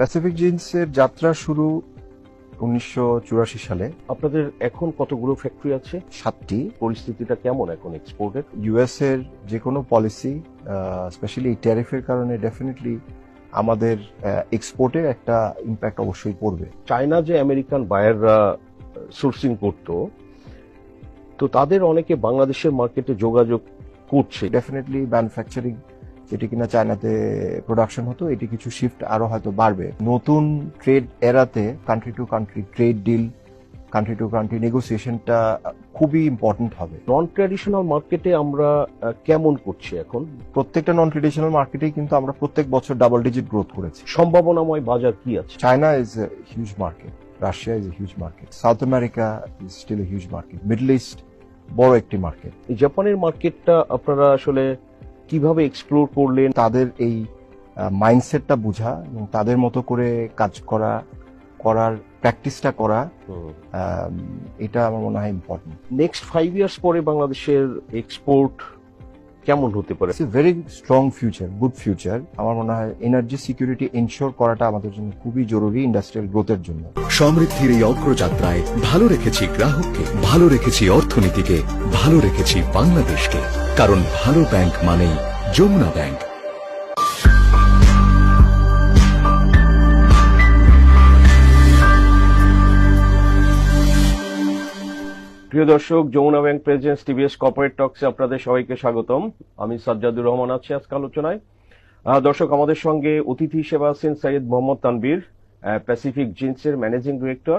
Pacific জিন্সের যাত্রা শুরু উনিশশো চুরাশি সালে। আপনাদের এখন কতগুলো ফ্যাক্টরি আছে? সাতটি। পরিস্থিতিটা কেমন এখন এক্সপোর্টের ইউএস এর যে কোনো পলিসি স্পেশালি ট্যারিফের কারণে ডেফিনেটলি আমাদের এক্সপোর্টের একটা ইম্প্যাক্ট অবশ্যই পড়বে। চায়না যে আমেরিকান বায়াররা সোর্সিং করত তো তাদের অনেকে বাংলাদেশের মার্কেটে যোগাযোগ করছে। ডেফিনেটলি ম্যানুফ্যাকচারিং যেটি কিনা চায়নাতে প্রোডাকশন হতো এটি কিছু শিফট আরও হয়তো বাড়বে নতুন trade এরাতে country to country trade deal country to country নেগোসিয়েশনটা খুবই ইম্পর্টেন্ট হবে নন ট্র্যাডিশনাল মার্কেটে আমরা কেমন করছি এখন প্রত্যেকটা নন ট্রেডিশনাল মার্কেটেই কিন্তু আমরা প্রত্যেক বছর ডাবল ডিজিট গ্রোথ করেছি সম্ভাবনাময় বাজার কি আছে China is a huge market. Russia is a huge market. South America is still a huge market. Middle East, বড় একটি মার্কেট জাপানের মার্কেটটা আপনারা আসলে কীভাবে এক্সপ্লোর করলেন তাদের এই মাইন্ডসেটটা বোঝা এবং তাদের মতো করে কাজ করা করার প্র্যাকটিসটা করা এটা আমার মনে হয় ইম্পর্টেন্ট নেক্সট ফাইভ ইয়ার্স পরে বাংলাদেশের এক্সপোর্ট কেমন হতে পারে? It's a very strong future good future আমার মনে হয় এনার্জি সিকিউরিটি এনশোর করাটা আমাদের জন্য খুবই জরুরি ইন্ডাস্ট্রিয়াল গ্রোথের জন্য। সমৃদ্ধির এই অগ্রযাত্রায় ভালো রেখেছি গ্রাহককে ভালো রেখেছি অর্থনীতিকে ভালো রেখেছি বাংলাদেশকে। কারণ ভালো ব্যাংক মানেই যমুনা ব্যাংক। প্রিয় দর্শক, Jamuna Bank presents TVS corporate টক্সে আপনাদের সবাইকে স্বাগতম। আমি সাজ্জাদুর রহমান আছি আজকে আলোচনায়। দর্শক, আমাদের সঙ্গে অতিথি হিসেবে আছেন সৈয়দ মোহাম্মদ তানবীর প্যাসিফিক জিন্সের ম্যানেজিং ডিরেক্টর।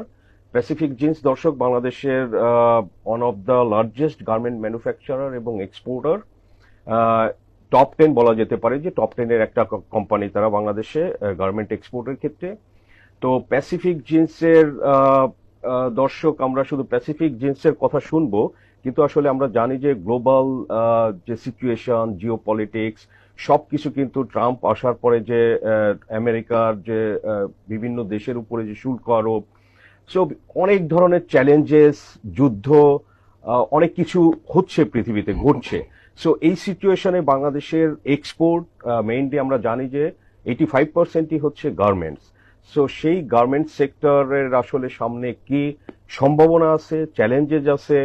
প্যাসিফিক জিন্স দর্শক, বাংলাদেশের one of the largest garment manufacturer এবং এক্সপোর্টার টপ টেন বলা যেতে পারে যে টপ টেনের একটা কোম্পানি তারা বাংলাদেশে গার্মেন্ট এক্সপোর্টের ক্ষেত্রে। তো প্যাসিফিক জিন্সের দর্শক, আমরা শুধু প্যাসিফিক জিন্সের কথা শুনব, কিন্তু আসলে আমরা জানি যে গ্লোবাল যে সিচুয়েশন জিও পলিটিক্স সব কিছু কিন্তু ট্রাম্প আসার পরে যে আমেরিকার যে বিভিন্ন দেশের উপরে যে শুল্ক আরোপ সো অনেক ধরনের চ্যালেঞ্জেস যুদ্ধ অনেক কিছু হচ্ছে পৃথিবীতে, ঘটছে। সো এই সিচুয়েশনে বাংলাদেশের এক্সপোর্ট মেইনলি আমরা জানি যে এইটি ফাইভ পার্সেন্টই হচ্ছে গার্মেন্টস সো সেই গার্মেন্ট সেক্টরের আসলে সামনে কি সম্ভাবনা আছে চ্যালেঞ্জেস আছে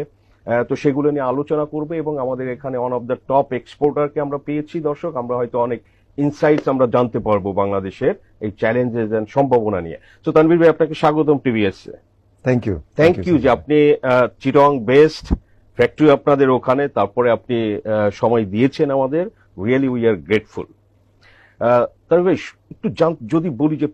তো সেগুলো নিয়ে আলোচনা করবে এবং আমাদের এখানে ওয়ান অফ দ্য টপ এক্সপোর্টারকে আমরা পেয়েছি দর্শক। আমরা হয়তো অনেক ইনসাইটস আমরা জানতে পারব বাংলাদেশের এই চ্যালেঞ্জেস এন্ড সম্ভাবনা নিয়ে। তো তানভীর ভাই আপনাকে স্বাগতম TVS thank you thank you যে আপনি চিটং বেস্ট ফ্যাক্টরি আপনাদের ওখানে, তারপরে আপনি সময় দিয়েছেন আমাদের। রিয়েলি উই আর গ্রেটফুল তবে একটু যদি বলি যে